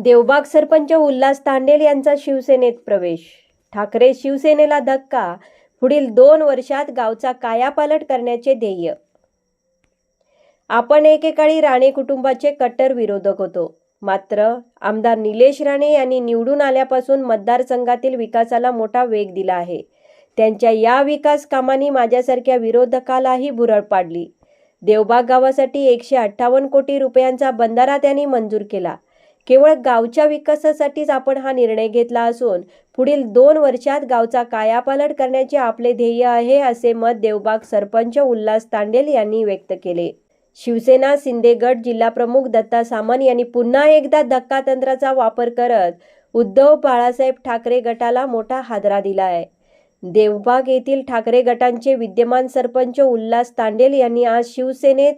देवबाग सरपंच उल्हास तांडेल यांचा शिवसेनेत प्रवेश. ठाकरे शिवसेनेला धक्का. पुढील दोन वर्षात गावचा कायापालट करण्याचे ध्येय. आपण एकेकाळी राणे कुटुंबाचे कट्टर विरोधक होतो. मात्र आमदार निलेश राणे यांनी निवडून आल्यापासून मतदारसंघातील विकासाला मोठा वेग दिला आहे. त्यांच्या या विकास कामांनी माझ्यासारख्या विरोधकालाही भुरळ पाडली. देवबाग गावासाठी एकशे अठ्ठावन्न कोटी रुपयांचा बंधारा त्यांनी मंजूर केला. केवळ गावच्या विकासासाठीच आपण हा निर्णय घेतला असून पुढील दोन वर्षात गावचा कायापालट करण्याचे आपले ध्येय आहे असे मत देवबाग सरपंच उल्हास तांडेल यांनी व्यक्त केले. शिवसेना शिंदेगड जिल्हाप्रमुख दत्ता सामंत यांनी पुन्हा एकदा धक्का तंत्राचा वापर करत उद्धव बाळासाहेब ठाकरे गटाला मोठा हादरा दिला आहे. देवबाग येथील ठाकरे गटांचे विद्यमान सरपंच उल्हास तांडेल यांनी आज शिवसेनेत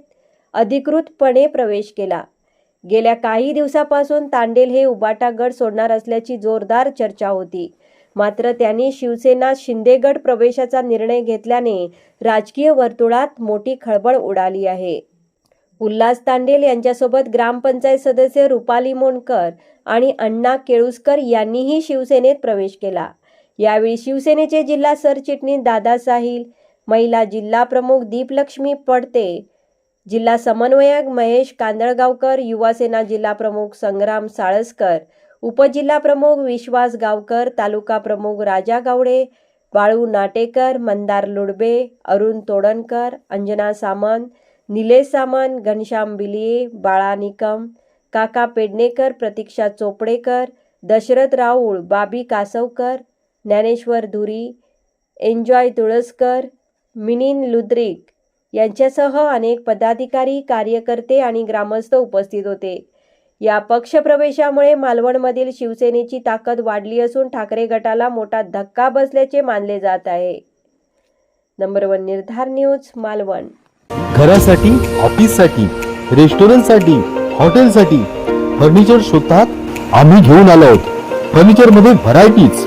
अधिकृतपणे प्रवेश केला. गेल्या काही दिवसापासून तांडेल हे उबाटा गड सोडणार असल्याची जोरदार चर्चा होती. मात्र त्यांनी शिवसेना शिंदेगड प्रवेशाचा निर्णय घेतल्याने राजकीय वर्तुळात मोठी खळबळ उडाली आहे. उल्हास तांडेल यांच्यासोबत ग्रामपंचायत सदस्य रुपाली मोंडकर आणि अण्णा केळुसकर यांनीही शिवसेनेत प्रवेश केला. यावेळी शिवसेनेचे जिल्हा सरचिटणीस दादा साहिल महिला जिल्हा प्रमुख दीपलक्ष्मी पडते जिल्हा समन्वयक महेश कांदळगावकर युवासेना जिल्हा प्रमुख संग्राम साळसकर उपजिल्हा प्रमुख विश्वास गावकर तालुका प्रमुख राजा गावडे बाळू नाटेकर मंदार लुडबे अरुण तोडणकर अंजना सामंत निलेश सामंत घनश्याम बिलिये बाळा निकम काका पेडणेकर प्रतीक्षा चोपडेकर दशरथ राऊळ बाबी कासवकर ज्ञानेश्वर धुरी एन्जॉय तुळसकर मिनिन लुद्रिक यांच्यासह अनेक पदाधिकारी कार्यकर्ते आणि ग्रामस्थ उपस्थित होते. या पक्षप्रवेशामुळे मालवणमधील शिवसेनेची ताकद वाढली असून ठाकरे गटाला मोठा धक्का बसल्याचे मानले जात आहे. Number one Nirdhar news Malvan. घरासाठी ऑफिससाठी रेस्टॉरंटसाठी हॉटेलसाठी फर्निचर शोधतात आम्ही घेऊन आलो. आहोत फर्निचरमध्ये varieties.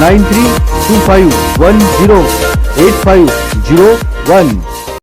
nine three two five one zero eight five zero one